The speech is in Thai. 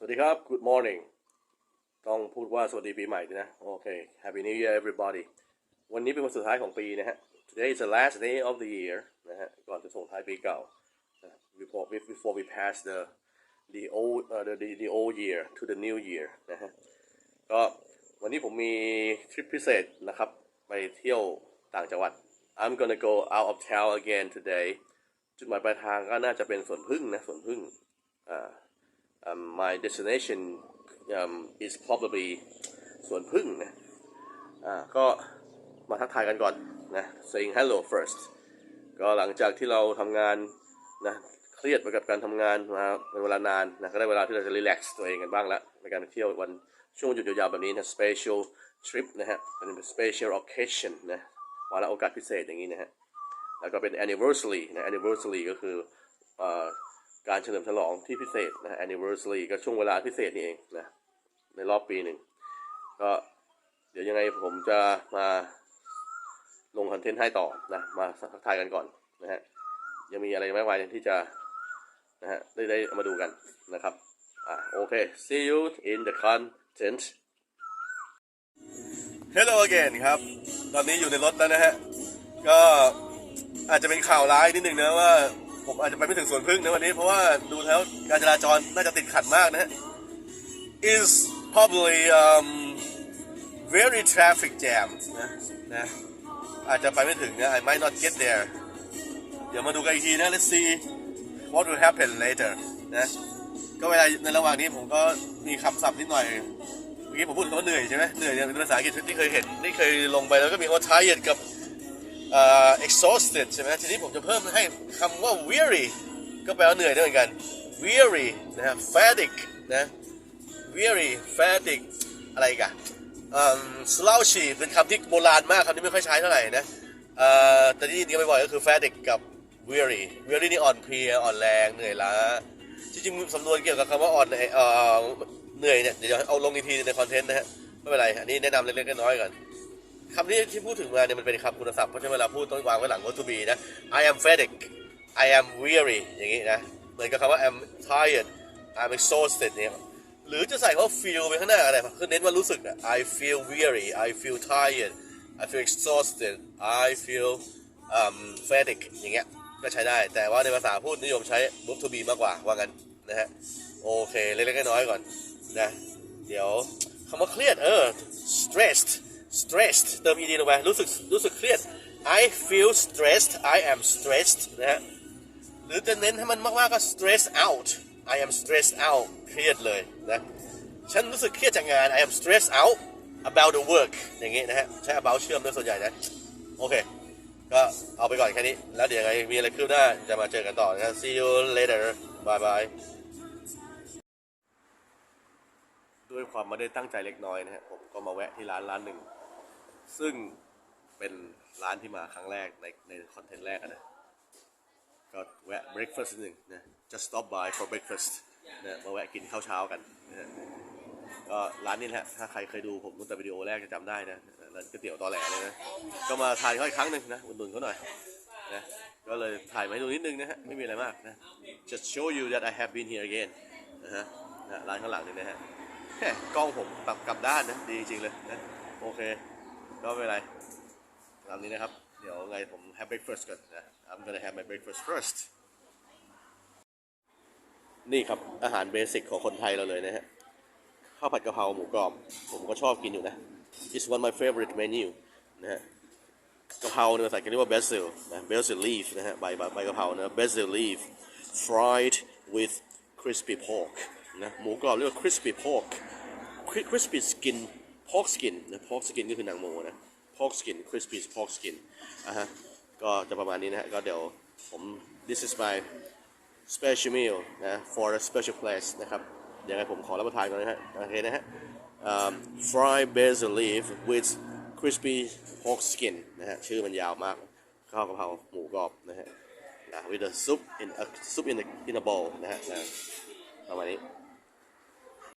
สวัสดีครับ Good morning ต้องพูดว่าสวัสดีปีใหม่ด้วยนะ โอเค Happy New Year everybody วันนี้เป็นวันสุดท้ายของปีนะฮะ Today is the last day of the year นะฮะ ก่อนจะส่งท้ายปีเก่า before before we pass the the old uh, the, the the old year to the new year นะฮะ ก็วันนี้ผมมีทริปพิเศษนะครับ ไปเที่ยวต่างจังหวัด I'm gonna go out of town again today จุดหมายปลายทางก็น่าจะเป็นสวนพึ่งนะสวนพึ่งอ่า um, my destination um, is probably สวนพึ่งนะอ่าก็มาทักทายกันก่อนนะ saying hello first ก็หลังจากที่เราทำงานนะเครียดไปกับการทำงานมาเป็นเวลานานนะก็ได้เวลาที่เราจะ relax ตัวเองกันบ้างแล้วในการไปเที่ยววันช่วงหยุดยาวๆแบบนี้นะ special trip นะฮะเป็น special occasion นะวาระโอกาสพิเศษอย่างนี้นะฮะแล้วก็เป็น anniversary นะ anniversary ก็คืออ การเฉลิมฉลองที่พิเศษนะ anniversary ก็ช่วงเวลาพิเศษนี่เองนะ ในรอบปีหนึ่ง ก็เดี๋ยวยังไงผมจะมาลงคอนเทนต์ให้ต่อนะ มาทักทายกันก่อนนะฮะ ยังมีอะไรมากมายที่จะนะฮะได้ได้เอามาดูกันนะครับ อ่าโอเค see you in the content Hello again ครับ ตอนนี้อยู่ในรถแล้วนะฮะ ก็อาจจะเป็นข่าวร้ายนิดหนึ่งนะว่า ผมอาจจะไปไม่ถึงสวนพึ่งในวันนี้ เพราะว่าดูแล้วการจราจรน่าจะติดขัดมากนะฮะ is probably um very traffic jam นะนะอาจจะไปไม่ถึงนะ I might not get there เดี๋ยวมาดูกันอีกทีนะ let's see what will happen later นะก็เวลาในระหว่างนี้ผมก็มีคำศัพท์นิดหน่อยเมื่อกี้ผมพูดถึงว่าเหนื่อยใช่ไหมเหนื่อยเนี่ยเป็นภาษาอังกฤษที่เคยเห็นที่เคยลงไปแล้วก็มีคำว่า tired กับ exhausted ใช่ไหมทีนี้ผมจะเพิ่มให้คำว่า weary ก็แปลว่าเหนื่อยด้วยเหมือนกัน weary นะฮะ fatigue นะ weary fatigue อะไรกัน slouchy เป็นคำที่โบราณมากคำนี้ไม่ค่อยใช้เท่าไหร่นะแต่ที่ยินกันบ่อยๆก็คือ fatigue กับ weary weary นี่อ่อนเพลียอ่อนแรงเหนื่อยล้าจริงๆสำนวนเกี่ยวกับคำว่าอ่อนเอ่อเหนื่อยเนี่ยเดี๋ยวเอาลงอีกทีในคอนเทนต์นะฮะไม่เป็นไรอันนี้แนะนำเล็กๆน้อยๆก่อน คำที่ที่พูดถึงมาเนี่ยมันเป็นคำคุณศัพท์เพราะฉะนั้นเวลาพูดต้องวางไว้หลัง verb to be นะ I am fatigued I am weary อย่างนี้นะเหมือนกับคำว่า I'm tired I'm exhausted เนี่ยหรือจะใส่คำว่า feel ไปข้างหน้าอะไรคือเน้นว่ารู้สึกอะ I feel weary I feel tired I feel exhausted I feel um, fatigued อย่างเงี้ยก็ใช้ได้ แต่ว่าในภาษาพูดนิยมใช้ verb to be มากกว่าว่างั้นนะฮะโอเค เล็กๆน้อยๆก่อนนะเดี๋ยวคำว่าเครียดเออ stressed stressed เติม ed ลงไปรู้สึกรู้สึกเครียด I feel stressed I am stressed นะฮะหรือจะเน้นให้มันมากๆก็ stress out I am stressed out เครียดเลยนะฉันรู้สึกเครียดจากงาน I am stressed out about the work อย่างงี้นะฮะใช้ about เชื่อมด้วยส่วนใหญ่นะโอเค ก็เอาไปก่อนแค่นี้ แล้วเดี๋ยวไงมีอะไรคืบหน้าจะมาเจอกันต่อนะ see you later bye bye ด้วยความไม่ได้ตั้งใจเล็กน้อยนะฮะผมก็มาแวะที่ร้านร้านหนึ่ง ซึ่งเป็นร้านที่มาครั้งแรกในในคอนเทนต์แรกนะก็แวะ breakfast นิดหนึ่งนะ just stop by for breakfast นะมาแวะกินข้าวเช้ากันนะก็ร้านนี้แหละถ้าใครเคยดูผมตั้งแต่วิดีโอแรกจะจำได้นะร้านก๋วยเตี๋ยวตอแหลเลยนะ ก็มาทานเขาอีกครั้งหนึ่งนะอุดหนุนเขาหน่อยนะก็เลยถ่ายมาให้ดูนิดนึงนะฮะไม่มีอะไรมากนะ just show you that I have been here again นะฮะร้านข้างหลังนี่นะฮะกล้องผมปรับกลับด้านนะดีจริงเลยนะโอเค ก็ไม่เป็นไรตามนี้นะครับ เดี๋ยวไงผม have breakfast ก่อนนะ I'm gonna have my breakfast first นี่ครับ อาหารเบสิกของคนไทยเราเลยนะฮะ ข้าวผัดกะเพราหมูกรอบ ผมก็ชอบกินอยู่นะ It's one of my favorite menu นะฮะกะเพราเนี่ยภาษาอังกฤษเรียกว่า basil นะ basil leaf นะฮะใบใบใบกะเพรานะ basil leaf fried with crispy pork นะหมูกรอบเรียกว่า crispy pork Cri- crispy skin pork skin นะ pork skin ก็คือหนังหมูนะ pork skin crispy pork skin อะฮะก็จะประมาณนี้นะฮะก็เดี๋ยวผม this is my special meal นะ for a special place นะครับเดี๋ยวไงผมขอรับประทานก่อนนะฮะโอเคนะฮะ um, fried basil leaf with crispy pork skin นะฮะชื่อมันยาวมาก ข้าวกะเพราหมูกรอบนะฮะ with a soup in a soup in a in a bowl นะฮะประมาณนี้